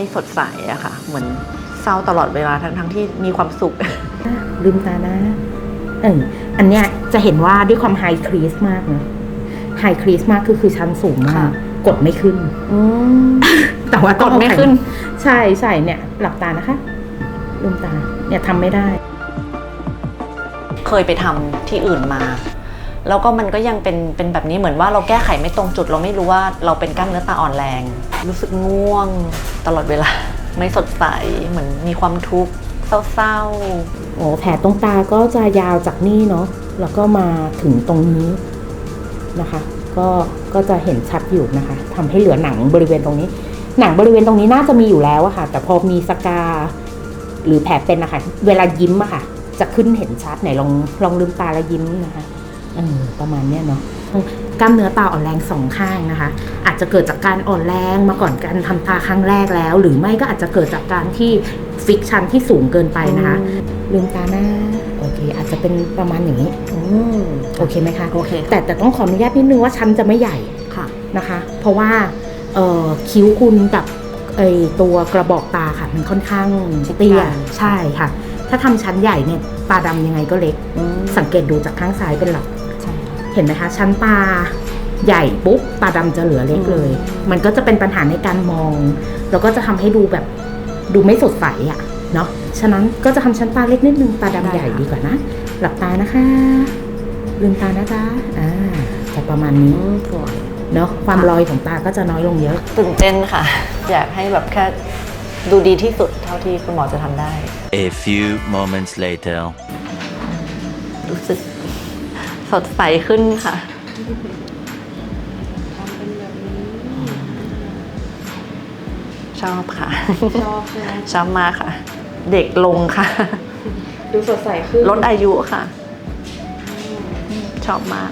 ไม่สดใสอะค่ะ เหมือนเศร้าตลอดเวลาทั้งทั้งๆที่มีความสุข ลืมตานะเอออันเนี้ยจะเห็นว่าด้วยความไฮครีสมากนะไฮครีสมากคือคือชั้นสูงมากค่ะกดไม่ขึ้นแต่ว่าต้องกดไม่ขึ้น ใช่ใช่เนี่ย หลับตานะคะ ลืมตา เนี่ยทำไม่ได้ เคยไปทำที่อื่นมา แล้วก็มันก็ยังเป็นเป็นแบบนี้เหมือนว่าเราแก้ไขไม่ตรงจุด เราไม่รู้ว่าเราเป็นกล้ามเนื้อตาอ่อนแรง รู้สึกง่วงตลอดเวลา ไม่สดใสเหมือนมีความทุกข์เศร้าโอ้แผลตรงตาก็จะยาวจากนี่เนาะแล้วก็มาถึงตรงนี้นะคะ ก็ก็จะเห็นชัดอยู่นะคะทำให้เหลือหนังบริเวณตรงนี้ หนังบริเวณตรงนี้น่าจะมีอยู่แล้วอะค่ะ แต่พอมีสกา หรือแผลเป็นนะคะเวลายิ้มอะค่ะ จะขึ้นเห็นชัดไหนลองลองลืมตาแล้วยิ้มนะคะ ประมาณเนี้ยเนาะกล้ามเนื้อตาอ่อนแรงสองข้างนะคะ อาจจะเกิดจากการอ่อนแรงมาก่อนการทำตาครั้งแรกแล้ว หรือไม่ก็อาจจะเกิดจากการที่ฟิกชันที่สูงเกินไปๆนะคะอืมลืมตาหน้าโอเค อาจจะเป็นประมาณอย่างนี้อืมโอเคไหมคะโอเคแต่แต่ต้องขออนุญาตนิดนึงว่าชั้นจะไม่ใหญ่ค่ะนะคะ เพราะว่าเอ่อคิ้วคุณกับไอตัวกระบอกตาค่ะมันค่อนข้างเตี้ยค่ะใช่ค่ะ ถ้าทำชั้นใหญ่เนี่ยตาดำยังไงก็เล็กอืมสังเกตดูจากข้างซ้ายเป็นหลักใช่ เห็นไหมคะ ชั้นตาใหญ่ปุ๊บตาดำจะเหลือเล็กเลย มันก็จะเป็นปัญหาในการมอง แล้วก็จะทำให้ดูแบบดูไม่สดใสอะเนาะฉะนั้นก็จะทำชั้นตาเล็กนิดนึงตาดำใหญ่ดีกว่านะ หลับตานะคะ ลืมตานะจ๊ะอ่าจะประมาณนี้อืมสวยเนาะความลอยของตาก็จะน้อยลงเยอะตื่นเต้นค่ะ อยากให้แบบแค่ดูดีที่สุดเท่าที่คุณหมอจะทำได้ A few moments later. รู้สึก สดใสขึ้นค่ะ ชอบค่ะ ชอบใช่ไหมชอบมากค่ะ เด็กลงค่ะ ดูสดใสขึ้นลดอายุค่ะ ชอบมาก